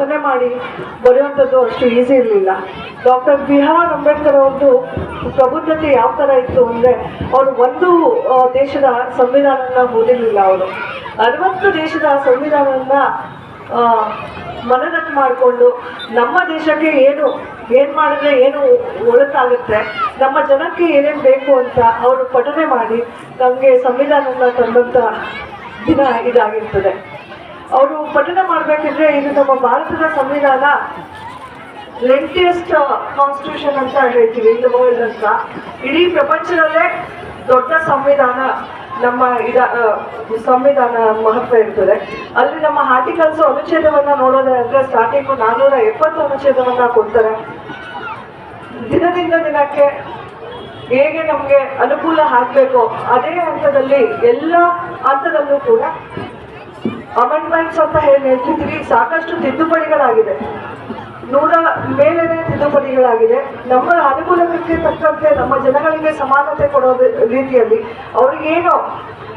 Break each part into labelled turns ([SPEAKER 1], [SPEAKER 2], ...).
[SPEAKER 1] ರಚನೆ ಮಾಡಿ ಬರೆಯುವಂಥದ್ದು ಅಷ್ಟು ಈಸಿ ಇರಲಿಲ್ಲ. ಡಾಕ್ಟರ್ ಬಿ ಆರ್ ಅಂಬೇಡ್ಕರ್ ಅವ್ರದ್ದು ಪ್ರಬುದ್ಧತೆ ಯಾವ ಥರ ಇತ್ತು ಅಂದರೆ ಅವರು ಒಂದು ದೇಶದ ಸಂವಿಧಾನನ ಓದಿರಲಿಲ್ಲ ಅವರು. ಅರವತ್ತು ದೇಶದ ಸಂವಿಧಾನನ ಮನದಟ್ಟು ಮಾಡಿಕೊಂಡು ನಮ್ಮ ದೇಶಕ್ಕೆ ಏನು ಏನು ಮಾಡಿದ್ರೆ ಏನು ಒಳತಾಗುತ್ತೆ, ನಮ್ಮ ಜನಕ್ಕೆ ಏನೇನು ಬೇಕು ಅಂತ ಅವರು ಪಠನೆ ಮಾಡಿ ನಮಗೆ ಸಂವಿಧಾನನ ತಂದಂಥ ದಿನ ಇದಾಗಿರ್ತದೆ. ಅವರು ಪಠಣ ಮಾಡಬೇಕಿದ್ರೆ ಇದು ನಮ್ಮ ಭಾರತದ ಸಂವಿಧಾನ ಲೆಂಟಿಯಸ್ಟ್ ಕಾನ್ಸ್ಟಿಟ್ಯೂಷನ್ ಅಂತ ಹೇಳ್ತೀವಿ ಇನ್ ದ ಅಂತ ಇಡೀ ಪ್ರಪಂಚದಲ್ಲೇ ದೊಡ್ಡ ಸಂವಿಧಾನ, ನಮ್ಮ ಇದ ಸಂವಿಧಾನ ಮಹತ್ವ ಇರ್ತದೆ. ಅಲ್ಲಿ ನಮ್ಮ ಆರ್ಟಿಕಲ್ಸ್ ಅನುಚ್ಛೇದವನ್ನ ನೋಡೋದಾದ್ರೆ ಸ್ಟಾರ್ಟಿಂಗು ನಾನ್ನೂರ ಎಪ್ಪತ್ತು ಅನುಚ್ಛೇದವನ್ನ ಕೊಡ್ತಾರೆ. ದಿನದಿಂದ ದಿನಕ್ಕೆ ಹೇಗೆ ನಮಗೆ ಅನುಕೂಲ ಆಗಬೇಕು ಅದೇ ಹಂತದಲ್ಲಿ ಎಲ್ಲ ಹಂತದಲ್ಲೂ ಕೂಡ ಅಮೆಂಡ್ಮೆಂಟ್ಸ್ ಅಂತ ಹೇಳಿ ಹೇಳ್ತಿದ್ವಿ ಸಾಕಷ್ಟು ತಿದ್ದುಪಡಿಗಳಾಗಿದೆ. ನೂರ ಮೇಲೆನೆ ತಿದ್ದುಪಡಿಗಳಾಗಿದೆ. ನಮ್ಮ ಅನುಕೂಲಕ್ಕೆ ತಕ್ಕಂತೆ ನಮ್ಮ ಜನಗಳಿಗೆ ಸಮಾನತೆ ಕೊಡೋ ರೀತಿಯಲ್ಲಿ ಅವ್ರಿಗೇನು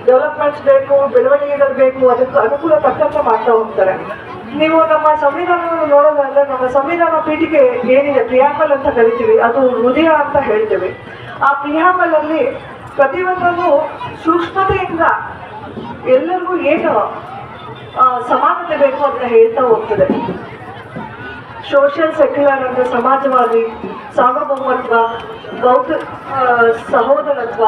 [SPEAKER 1] ಡೆವಲಪ್ಮೆಂಟ್ಸ್ ಬೇಕು, ಬೆಳವಣಿಗೆಗಳು ಬೇಕು, ಅದಕ್ಕೆ ಅನುಕೂಲ ತಕ್ಕಂತೆ ಮಾಡ್ತಾ ಹೋಗ್ತಾರೆ. ನೀವು ನಮ್ಮ ಸಂವಿಧಾನವನ್ನು ನೋಡೋದಾದ್ರೆ ನಮ್ಮ ಸಂವಿಧಾನ ಪೀಠಿಗೆ ಏನಿದೆ? ಪ್ರಿಯಾಂಬಲ್ ಅಂತ ಕರಿತೀವಿ. ಅದು ಹೃದಯ ಅಂತ ಹೇಳ್ತೀವಿ. ಆ ಪ್ರಿಯಾಂಬಲ್ ಅಲ್ಲಿ ಪ್ರತಿಯೊಂದನ್ನು ಸೂಕ್ಷ್ಮತೆಯಿಂದ ಎಲ್ಲರಿಗೂ ಏನು ಸಮಾನತೆ ಬೇಕು ಅಂತ ಹೇಳ್ತಾ ಹೋಗ್ತದೆ. ಸೋಷಿಯಲ್ ಸೆಕ್ಯುಲರ್ ಅಂದ್ರೆ ಸಮಾಜವಾದಿ ಸಾರ್ವಭೌಮತ್ವ ಬೌದ್ಧ ಸಹೋದರತ್ವ.